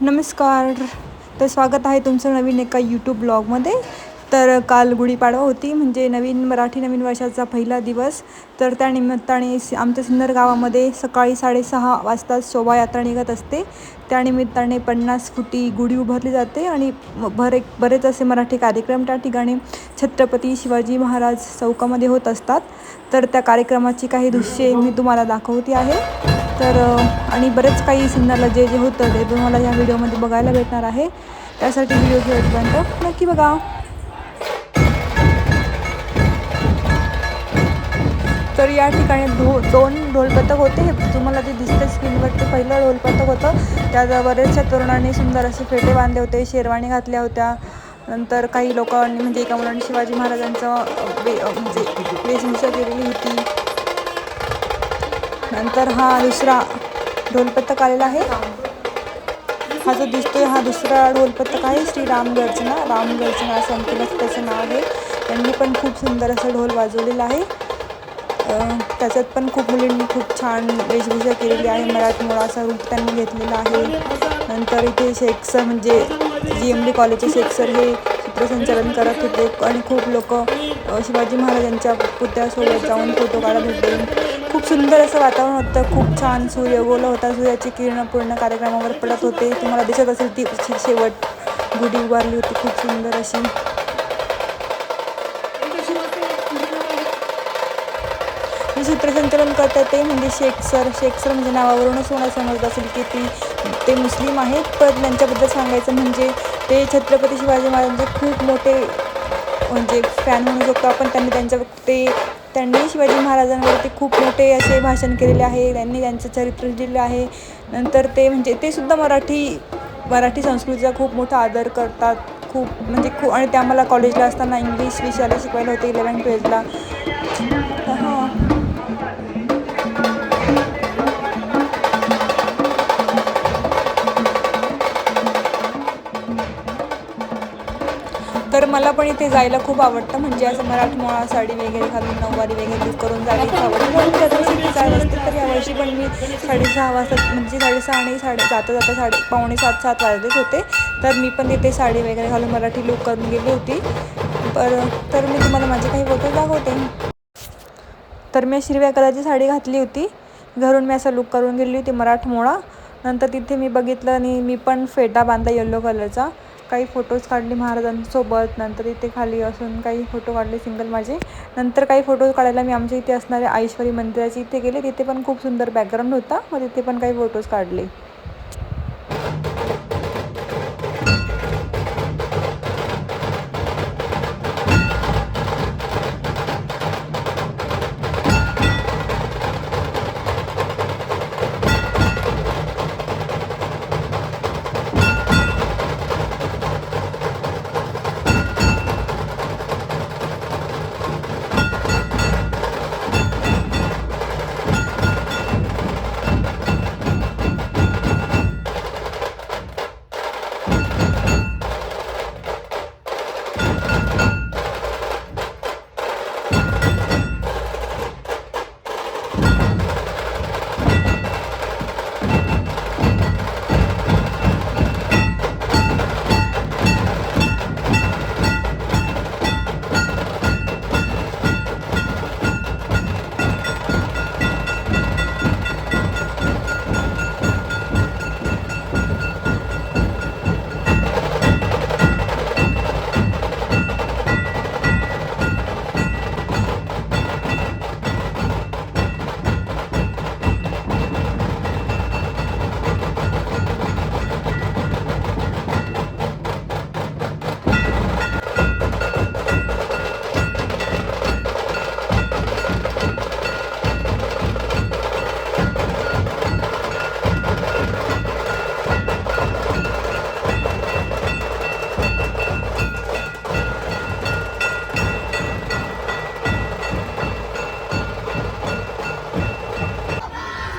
नमस्कार. तर स्वागत आहे तुमचं नवीन एका यूट्यूब ब्लॉगमध्ये तर काल गुढीपाडवा होती म्हणजे नवीन मराठी नवीन वर्षाचा पहिला दिवस. तर त्या निमित्ताने आमच्या सिन्नर गावामध्ये सकाळी साडेसहा वाजता शोभायात्रा निघत असते. त्या निमित्ताने पन्नास फुटी गुढी उभारली जाते आणि भरे बरेच असे मराठी कार्यक्रम त्या ठिकाणी छत्रपती शिवाजी महाराज चौकामध्ये होत असतात. तर त्या कार्यक्रमाची काही दृश्ये मी तुम्हाला दाखवते आहे. तर आणि बरेच काही सिन्नरला जे जे होतं ते तुम्हाला या व्हिडिओमध्ये बघायला भेटणार आहे. त्यासाठी व्हिडिओ शेवटपर्यंत नक्की बघा. तर या ठिकाणी धो दोन ढोलपथक होते. हे तुम्हाला जे दिसतं स्क्रीनवर ते पहिलं ढोलपथक होतं. त्यात बरेचशा तरुणांनी सुंदर असे फेटे बांधले होते शेरवाणी घातल्या होत्या. नंतर काही लोकांनी म्हणजे एका मुलांनी शिवाजी महाराजांचं म्हणजे वेशभूषा केलेली होती. नंतर हा दुसरा ढोलपथक आलेला आहे. हा जो दिसतोय हा दुसरा ढोलपथक आहे. श्री राम गर्जना राम गर्जना असं आणखीनच त्याचं नाव आहे. त्यांनी पण खूप सुंदर असं ढोल वाजवलेला आहे. त्याच्यात पण खूप मुलींनी खूप छान वेशभूषा केलेली आहे. मराठमोळा असा रूप त्यांनी घेतलेला आहे. नंतर इथे शेख सर म्हणजे जी एम डी कॉलेजचे शेख सर हे सूत्रसंचालन करत होते. आणि खूप लोक शिवाजी महाराजांच्या पुतळ्यासोबत जाऊन फोटो काढत होते. खूप सुंदर असं वातावरण होतं. खूप छान सूर्य गोल होता. सूर्याची किरण पूर्ण कार्यक्रमावर पडत होते. तुम्हाला दिसत असेल ती शेवट. गुढी उभारली होती. खूप सुंदर अशी. जे करतात ते म्हणजे शेख सर. शेख सर म्हणजे नावावरूनच होणार समजत असेल की ती ते मुस्लिम आहेत. पण त्यांच्याबद्दल सांगायचं म्हणजे ते छत्रपती शिवाजी महाराजांचे खूप मोठे म्हणजे फॅन म्हणू शकतो आपण. त्यांनी त्यांच्या ते त्यांनी शिवाजी महाराजांवरती खूप मोठे असे भाषण केलेले आहे. त्यांनी त्यांचं चरित्र लिहिलेलं आहे. नंतर ते म्हणजे ते सुद्धा मराठी मराठी संस्कृतीचा खूप मोठा आदर करतात. खूप म्हणजे खूप आणि ते आम्हाला कॉलेजला असताना इंग्लिश विषयाला शिकवायला होते इलेवन ट्वेल्थला तर मला पण इथे जायला खूप आवडतं. म्हणजे असं मराठमोळा साडी वगैरे घालून नऊवारी वगैरे करून जायला खूप आवडतं. म्हणून दरवर्षी जायला असते तर यावर्षी पण मी साडेसहा वाजता म्हणजे साडेसहा आणि साडे जाता जाता साडे पावणे सात सात वाजलेच होते. तर मी पण तिथे साडी वगैरे घालून मराठी लुक करून गेली होती. पर तर मी तुम्हाला माझे काही फोटो दाखवते. तर मी हिरव्या कलरची साडी घातली होती. घरून मी असा लुक करून गेली होती मराठमोळा. नंतर तिथे मी बघितलं आणि मी पण फेटा बांधला येल्लो कलरचा काही फोटोज काढले महाराजांसोबत नंतर इथे खाली असून काही फोटो काढले सिंगल माझे. नंतर काही फोटोज काढायला मी आमच्या इथे असणाऱ्या आईश्वरी मंदिराची इथे गेले. तिथे पण खूप सुंदर बॅकग्राऊंड होता. मग तिथे पण काही फोटोज काढले.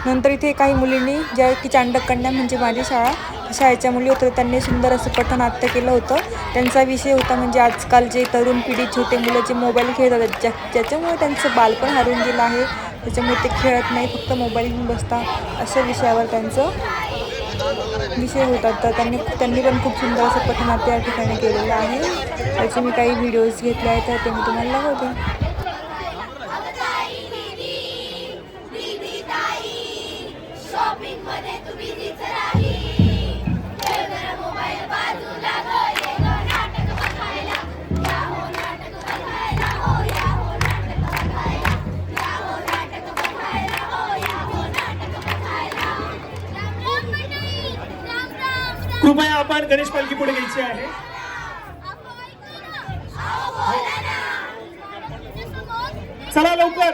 नंतर इथे काही मुलींनी ज्या की चांडककन्या म्हणजे माझी शाळा शाळेच्या मुली होत्या त्यांनी सुंदर असं पथनाट्य केलं होतं. त्यांचा विषय होता म्हणजे आजकाल जे तरुण पिढी छोटे मुलं जे मोबाईल खेळतात ज्या ज्याच्यामुळे त्यांचं बालपण हरवून गेलं आहे त्याच्यामुळे ते खेळत नाही फक्त मोबाईल घेऊन बसता अशा विषयावर त्यांचं विषय होतात तर त्यांनी त्यांनी पण खूप सुंदर असं पथनाट्य या ठिकाणी केलेलं आहे. त्याचे मी काही व्हिडिओज घेतले आहेत तर ते मी तुम्हाला दाखवते. कृपया आपण गणेश पालखी पुढे घ्यायची आहे. चला लवकर.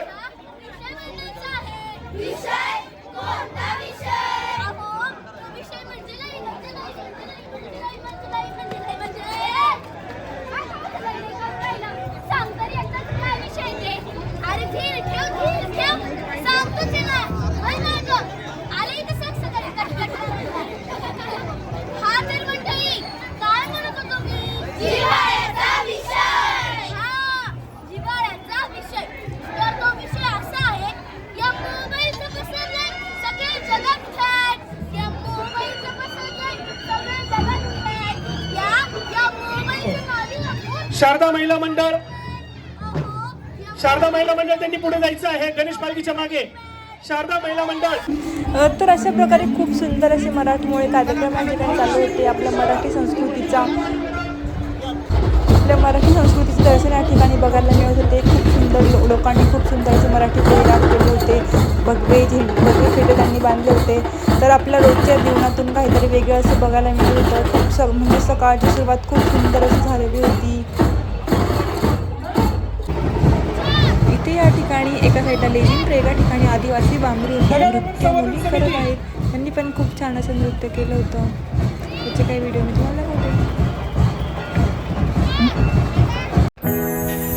शारदा महिला मंडळ. शारदा महिला मंडळ त्यांनी पुढे जायचं आहे. गणेश पालखीच्या मागे. शारदा महिला मंडळ. तर अशा प्रकारे खूप सुंदर असे मराठमोळे कार्यक्रम ठिकाणी चालू होते. आपल्या मराठी संस्कृतीचा आपल्या मराठी संस्कृतीचे दर्शन या ठिकाणी बघायला मिळत होते. खूप सुंदर लोकांनी खूप सुंदर असे मराठी परिधान केले होते. भगवे झेंडे भगवे फेटे त्यांनी बांधले होते. तर आपल्या रोजच्या जीवनातून काहीतरी वेगळं असं बघायला मिळत होतं. खूप स म्हणजे सकाळची सुरुवात खूप सुंदर अशी झालेली होती. इथे या ठिकाणी एका साईडला लेझिम तर एका ठिकाणी आदिवासी बांबरी नृत्य मुली करत आहेत. त्यांनी पण खूप छान असं नृत्य केलं होतं. त्याचे काही व्हिडिओ मी तुम्हाला दाखवते.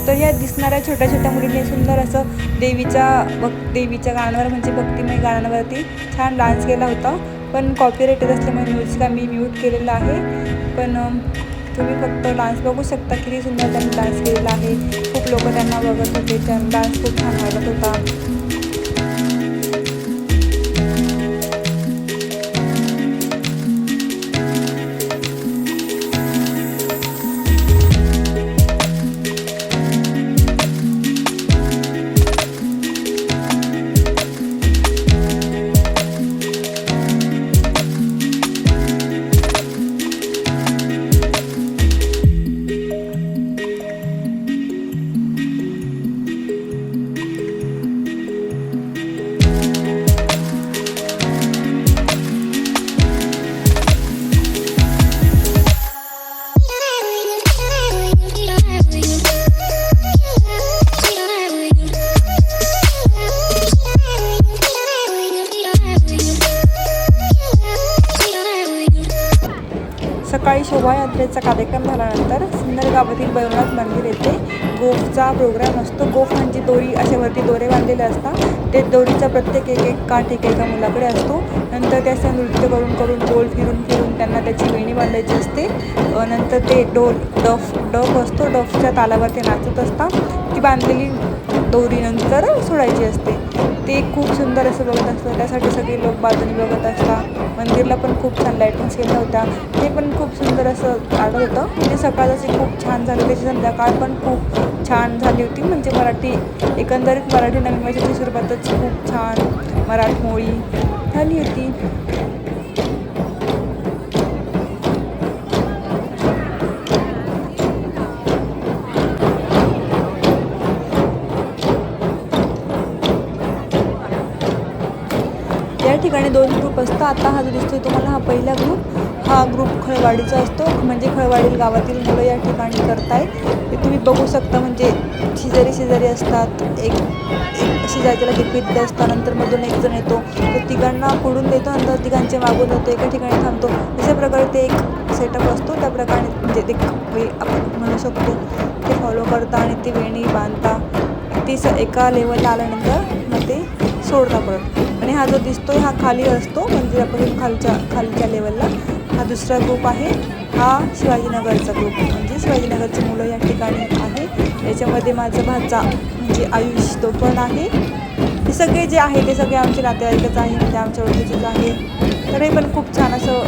तर या दिसणाऱ्या छोट्या छोट्या मुलीने सुंदर असं देवीच्या भक देवीच्या गाण्यावर म्हणजे भक्तिमय गाण्यांवरती छान डान्स केला होता. पण कॉपीराईट येत असल्यामुळे म्युझिक आम्ही म्यूट केलेलं आहे. पण तुम्ही फक्त डान्स बघू शकता. किती सुंदर त्यांनी डान्स केलेला आहे. खूप लोक त्यांना बघत होते. त्यांना डान्स खूप छान वाटत होता. शोभायात्रेचा कार्यक्रम झाल्यानंतर सुंदर गावातील बैवनाथ मंदिर येथे गोफचा प्रोग्राम असतो. गोफ म्हणजे दोरी असे वरती दोरे बांधलेले असतात. ते दोरीचा प्रत्येक एक एक काठ एका एका मुलाकडे असतो. नंतर ते असं नृत्य करून करून गोल फिरून फिरून त्यांना त्याची वेणी बांधायची असते. नंतर ते डोल डफ डफ असतो. डफच्या तालावर ते नाचत असतात. ती बांधलेली दोरी नंतर सोडायची असते. ते खूप सुंदर असं बघत असतं त्यासाठी सगळे लोक बाजूने बघत असतात. मंदिरला पण खूप छान लाईटिंग्स केल्या होत्या. ते पण खूप सुंदर असं आलं होतं. म्हणजे सकाळची खूप छान झाली त्याची संध्याकाळ पण खूप छान झाली होती. म्हणजे मराठी एकंदरीत मराठी नवीन वर्षाची सुरुवातच खूप छान मराठमोळी झाली होती. ठिकाणी दोन ग्रुप असतं. आता हा जो दिसतोय तुम्हाला हा पहिला ग्रुप हा ग्रुप खळवाडीचा असतो. म्हणजे खळवाडी गावातील मुलं या ठिकाणी करतायत. ते तुम्ही बघू शकता म्हणजे शेजारी शेजारी असतात. एक एक शेजारी त्याला असतात नंतर मधून एक जण येतो. तो तिघांना पुढून देतो नंतर तिघांचे मागून जातो. एका ठिकाणी थांबतो. अशा प्रकारे ते एक सेटअप असतो. त्या प्रकारे म्हणजे ते आपण म्हणू शकतो ते फॉलो करता आणि ती वेणी बांधता. ती स एका लेवलला आल्यानंतर मग ते सोडता परत. आणि हा जो दिसतो हा खाली असतो म्हणजे मंदिरापासून खालच्या खालच्या लेवलला हा दुसरा ग्रुप आहे हा शिवाजीनगरचा ग्रुप म्हणजे शिवाजीनगरची मुलं या ठिकाणी आहे. याच्यामध्ये माझा भाचा म्हणजे आयुष तो पण आहे. हे सगळे जे आहे ते सगळे आमचे नातेवाईकच आहे म्हणजे आमच्या ओळखीचेच आहे. तर हे पण खूप छान असं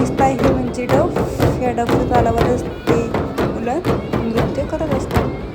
आहे म्हणजे डफ या डफच्या तालावरच ते मुलं नृत्य करत असतात